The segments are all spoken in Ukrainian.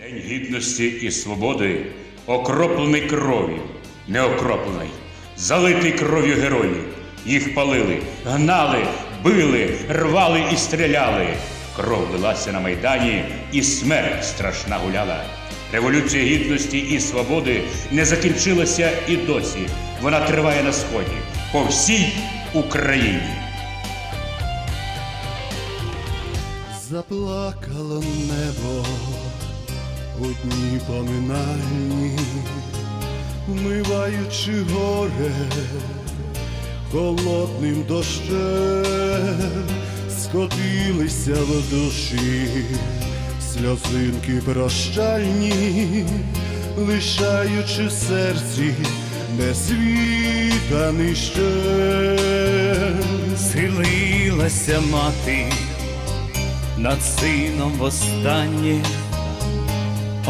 День гідності і свободи окроплений кров'ю, не окроплений, залитий кров'ю героїв. Їх палили, гнали, били, рвали і стріляли. Кров лилася на майдані, і смерть страшна гуляла. Революція гідності і свободи не закінчилася і досі. Вона триває на сході по всій Україні. Заплакало небо у дні поминальні, вмиваючи горе холодним дощем, скотилися в душі сльозинки прощальні, лишаючи в серці несвітаний ще. Схилилася мати над сином востаннє,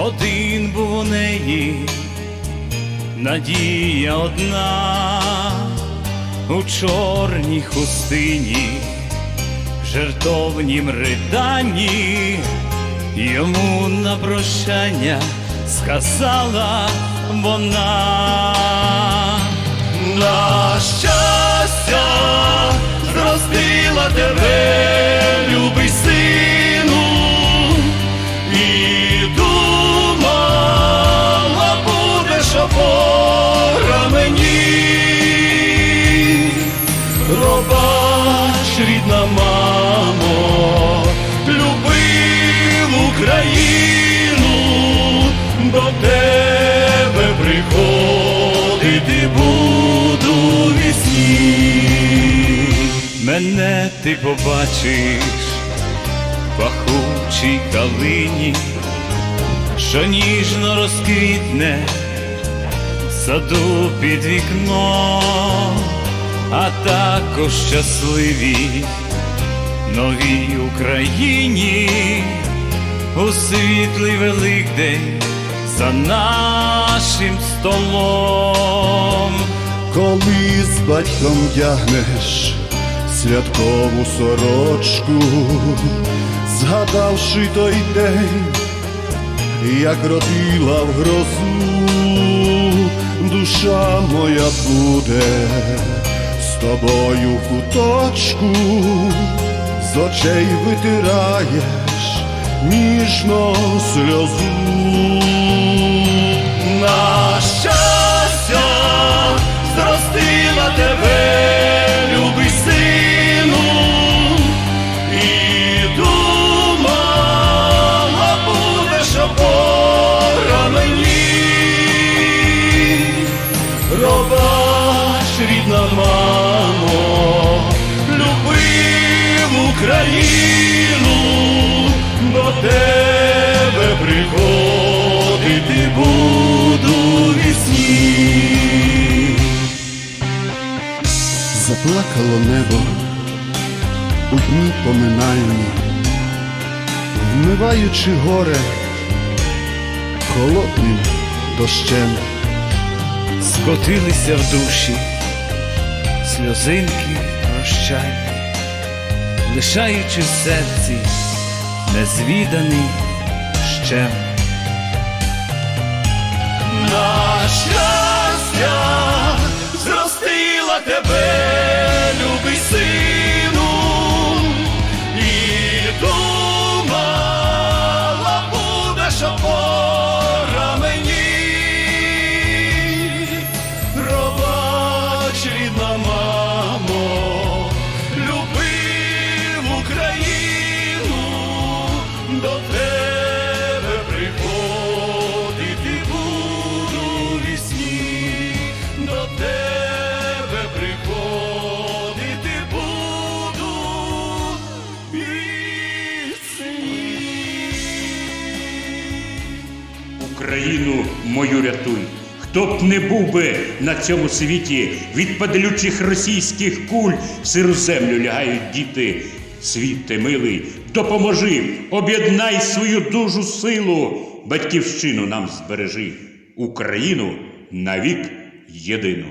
один був у неї, надія одна у чорній хустині, жертовнім риданні, йому на прощання сказала вона. На щастя зростила тебе, опора мені, пробач, рідна мамо, любив Україну, до тебе приходити буду вісні. Мене ти побачиш пахучій калині, що ніжно розквітне саду під вікном, а також щасливі новій Україні у світлий Великдень за нашим столом. Коли з батьком вдягнеш святкову сорочку, згадавши той день, як родила в грозу, душа моя буде з тобою в куточку, з очей витираєш ніжно сльозу. Любив Україну, до тебе приходити буду вісні. Заплакало небо у дні поминальні, вмиваючи горе холодним дощем. Скотилися в душі сльозинки прощальні, лишаючи в серці незвіданий ще. На Україну мою рятуй. Хто б не був би на цьому світі від падлючих російських куль в сиру землю лягають діти. Світ ти милий, допоможи, об'єднай свою дужу силу, батьківщину нам збережи, Україну навік єдину.